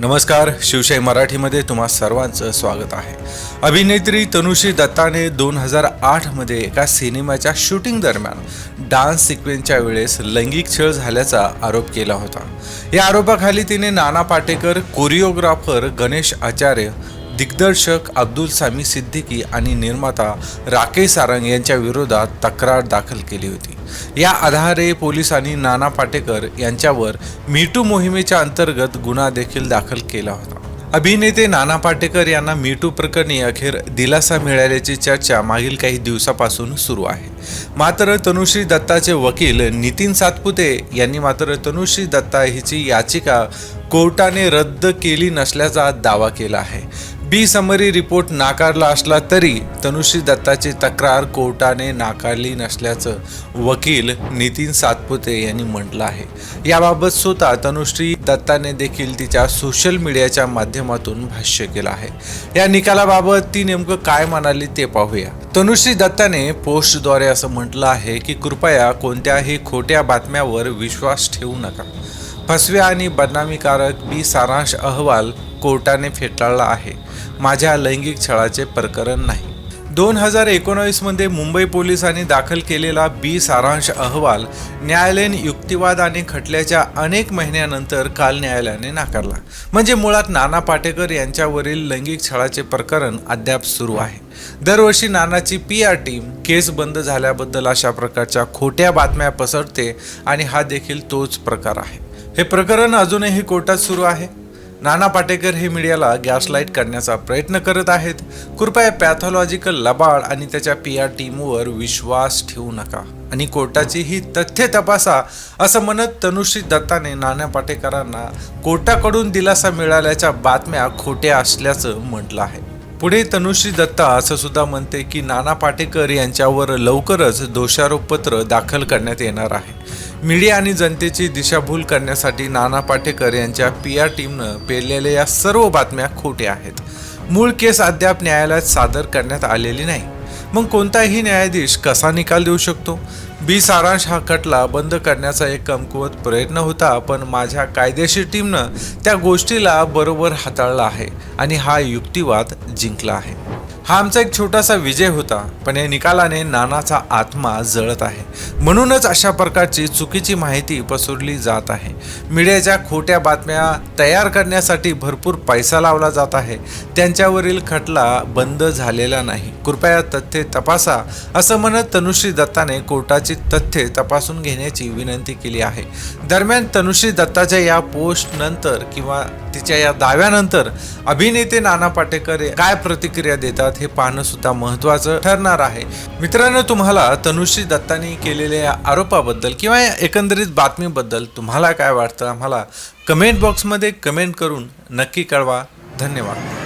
नमस्कार शिवशाही मराठीमध्ये तुम्हा सर्वांचं स्वागत आहे. अभिनेत्री तनुश्री दत्ताने दोन हजार आठमध्ये एका सिनेमाच्या शूटिंग दरम्यान डान्स सिक्वेन्सच्या वेळेस लैंगिक छळ झाल्याचा आरोप केला होता. या आरोपाखाली तिने नाना पाटेकर कोरिओग्राफर गणेश आचार्य दिग्दर्शक अब्दुल सामी सिद्दीकी आणि निर्माता राकेश सारंग यांच्या विरोधात तक्रार दाखल केली होती. या आधारे पोलिसांनी नाना पाटेकर यांच्यावर मीटू मोहिमेच्या अंतर्गत गुन्हा देखील दाखल केला होता. अभिनेते नाना पाटेकर यांना मीटू प्रकरणी अखेर दिलासा मिळाल्याची चर्चा मागील काही दिवसापासून सुरू आहे. मात्र तनुश्री दत्ताचे वकील नितीन सातपुते यांनी मात्र तनुश्री दत्ता हिची याचिका कोर्टाने रद्द केली नसल्याचा दावा केला आहे. बी समरी रिपोर्ट नाकारला असला तरी तनुश्री दत्ताची तक्रार कोर्टाने नाकारली नसल्याचं वकील नितीन सातपुते यांनी म्हटलं आहे. याबाबत स्वतः तनुश्री दत्ताने देखील तिच्या सोशल मीडियाच्या माध्यमातून भाष्य केलं आहे. या निकालाबाबत ती नेमकं काय म्हणाली ते पाहूया. तनुश्री दत्ताने पोस्टद्वारे असं म्हटलं आहे की कृपया कोणत्याही खोट्या बातम्यावर विश्वास ठेवू नका. फसव्या आणि बदनामीकारक बी सारांश अहवाल कोर्टाने फेटाळला आहे. माझ्या लैंगिक छळाचे प्रकरण नाही. दोन हजार एकोणावीसमध्ये मुंबई पोलिसांनी दाखल केलेला बी सारांश अहवाल न्यायालयीन युक्तिवाद आणि खटल्याच्या अनेक महिन्यानंतर काल न्यायालयाने नाकारला. म्हणजे मुळात नाना पाटेकर यांच्यावरील लैंगिक छळाचे प्रकरण अद्याप सुरू आहे. दरवर्षी नानाची पी आर टीम केस बंद झाल्याबद्दल अशा प्रकारच्या खोट्या बातम्या पसरते आणि हा देखील तोच प्रकार आहे. हे प्रकरण अजूनही कोर्टात सुरू आहे? नाना पाटेकर हे मीडियाला गॅसलाईट करण्याचा प्रयत्न करत आहेत. कृपया पॅथॉलॉजिकल लबाड आणि त्याच्या पी आर टीमवर विश्वास ठेवू नका. आणि कोर्टाची ही तथ्य तपासा असं म्हणत तनुश्री दत्ताने नाना पाटेकरांना कोर्टाकडून दिलासा मिळाल्याच्या बातम्या खोट्या असल्याचं म्हटलं आहे. पुढे तनुश्री दत्ता असं सुद्धा म्हणते की नाना पाटेकर यांच्यावर लवकरच दोषारोपपत्र दाखल करण्यात येणार आहे. मीडिया आणि जनतेची दिशाभूल करण्यासाठी नाना पाटेकर यांच्या पी आर टीमनं पेरलेल्या या सर्व बातम्या खोट्या आहेत. मूळ केस अद्याप न्यायालयात सादर करण्यात आलेली नाही. मग कोणताही न्यायाधीश कसा निकाल देऊ शकतो? बी सारांश हा खटला बंद करण्याचा एक कमकुवत प्रयत्न होता पण माझ्या कायदेशीर टीमनं त्या गोष्टीला बरोबर हाताळला आहे आणि हा युक्तिवाद जिंकला आहे. हा आमचा एक छोटासा विजय होता पण या निकालाने नानाचा आत्मा जळत आहे. म्हणूनच अशा प्रकारची चुकीची माहिती पसरली जात आहे. मीडियाच्या खोट्या बातम्या तयार करण्यासाठी भरपूर पैसा लावला जात आहे. त्यांच्यावरील खटला बंद झालेला नाही. कृपया तथ्ये तपासा असं म्हणत तनुश्री दत्ताने कोर्टाची तथ्ये तपासून घेण्याची विनंती केली आहे. दरम्यान तनुश्री दत्ताच्या या पोस्ट नंतर किंवा तिच्या या दाव्यानंतर अभिनेते नाना पाटेकर काय प्रतिक्रिया देतात हे पाहणं सुद्धा महत्त्वाचं ठरणार आहे. मित्रांनो तुम्हाला तनुश्री दत्तानी केलेल्या या आरोपाबद्दल किंवा या एकंदरीत बातमीबद्दल तुम्हाला काय वाटतं? आम्हाला कमेंट बॉक्समध्ये कमेंट करून नक्की कळवा. धन्यवाद.